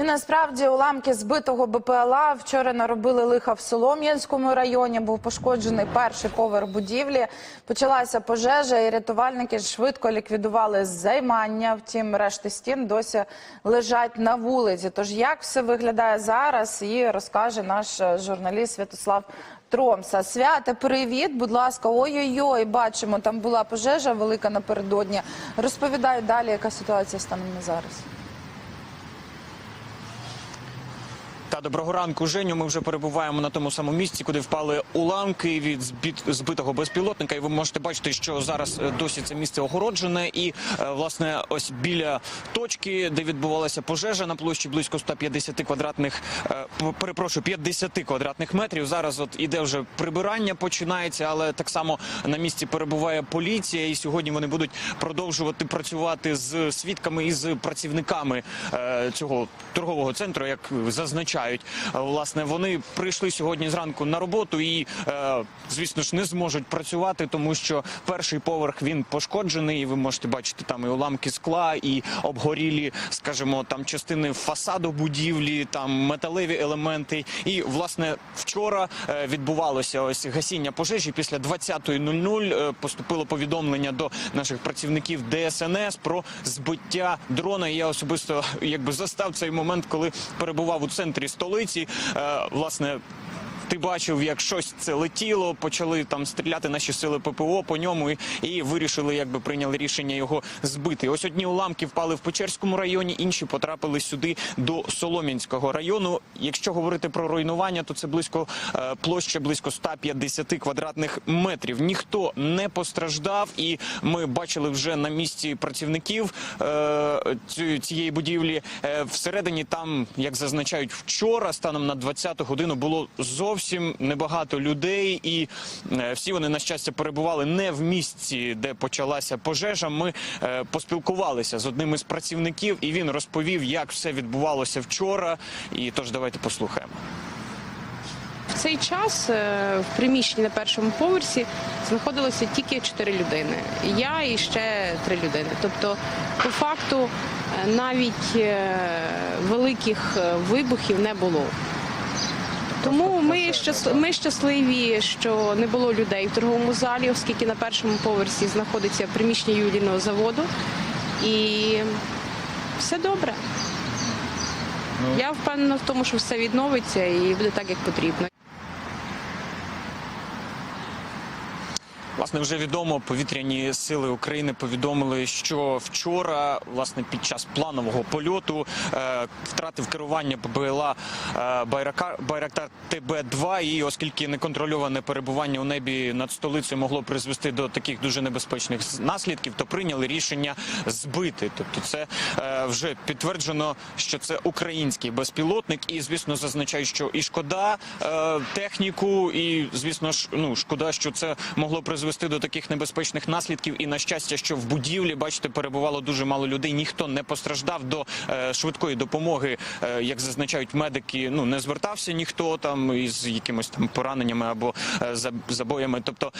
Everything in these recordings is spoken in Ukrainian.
І насправді уламки збитого БПЛА вчора наробили лиха в Солом'янському районі. Був пошкоджений перший поверх будівлі. Почалася пожежа, і рятувальники швидко ліквідували займання. Втім, решти стін досі лежать на вулиці. Тож як все виглядає зараз, і розкаже наш журналіст Святослав. Тромса, свята, привіт, будь ласка. Ой-ой-ой, бачимо, там була пожежа велика напередодні. Розповідаю далі, яка ситуація станом на зараз. Та доброго ранку, Женю. Ми вже перебуваємо на тому самому місці, куди впали уламки від збит- збитого безпілотника. І ви можете бачити, що зараз е, досі це місце огороджене. І е, власне, ось біля точки, де відбувалася пожежа на площі близько 150 квадратних, е, перепрошую, 50 квадратних метрів. Зараз от іде вже прибирання, починається, але так само на місці перебуває поліція. І сьогодні вони будуть продовжувати працювати з свідками і з працівниками цього торгового центру, як зазначають. Е, Власне, вони прийшли сьогодні зранку на роботу і, е, звісно ж, не зможуть працювати, тому що перший поверх він пошкоджений. І ви можете бачити там і уламки скла, і обгорілі, скажімо, там частини фасаду будівлі, там металеві елементи. І власне вчора е, відбувалося ось гасіння пожежі. Після 20.00 е, поступило повідомлення до наших працівників ДСНС про збиття дрона. Я особисто якби застав цей момент, коли перебував у центрі столиці. Е, власне. Ти бачив, як щось це летіло, почали там стріляти наші сили ППО по ньому і, і вирішили, якби прийняли рішення його збити. Ось одні уламки впали в Печерському районі, інші потрапили сюди до Солом'янського району. Якщо говорити про руйнування, то це близько е, площа близько 150 квадратних метрів. Ніхто не постраждав, і ми бачили вже на місці працівників е, ці- цієї будівлі. Е, всередині там, як зазначають вчора, станом на 20 годину було зовсім небагато людей, і е, всі вони на щастя перебували не в місці, де почалася пожежа. Ми е, поспілкувалися з одним із працівників, і він розповів, як все відбувалося вчора. І тож давайте послухаємо. В цей час е, в приміщенні на першому поверсі знаходилося тільки чотири людини. Я і ще три людини. Тобто, по факту, навіть великих вибухів не було. Тому ми, ми щасливі, що не було людей в торговому залі, оскільки на першому поверсі знаходиться приміщення ювелірного заводу. І все добре. Я впевнена в тому, що все відновиться і буде так, як потрібно. Власне, вже відомо, повітряні сили України повідомили, що вчора, власне, під час планового польоту е, втратив керування БПЛА е, Байрактар ТБ-2. І оскільки неконтрольоване перебування у небі над столицею могло призвести до таких дуже небезпечних наслідків, то прийняли рішення збити. Тобто, це е, вже підтверджено, що це український безпілотник, і звісно зазначають, що і шкода е, техніку, і звісно ж, ну шкода, що це могло призвести до таких небезпечних наслідків. І на щастя, що в будівлі, бачите, перебувало дуже мало людей. Ніхто не постраждав до е, швидкої допомоги, е, як зазначають медики. Ну не звертався ніхто там із якимось там пораненнями або е, забоями. Тобто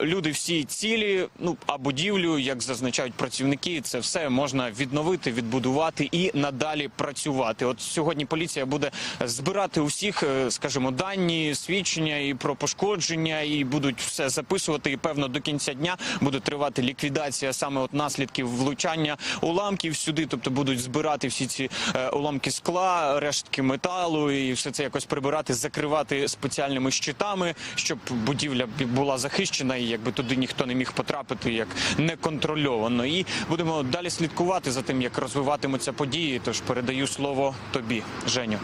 люди всі цілі. Ну а будівлю, як зазначають працівники, це все можна відновити, відбудувати і надалі працювати. От сьогодні поліція буде збирати усіх, скажімо, дані, свідчення і про пошкодження, і будуть все записувати. І певно до кінця дня буде тривати ліквідація саме от наслідків влучання уламків сюди. Тобто будуть збирати всі ці е, уламки скла, рештки металу, і все це якось прибирати, закривати спеціальними щитами, щоб будівля була захищена, і якби туди ніхто не міг потрапити як неконтрольовано. І будемо далі слідкувати за тим, як розвиватимуться події. Тож передаю слово тобі, Женю.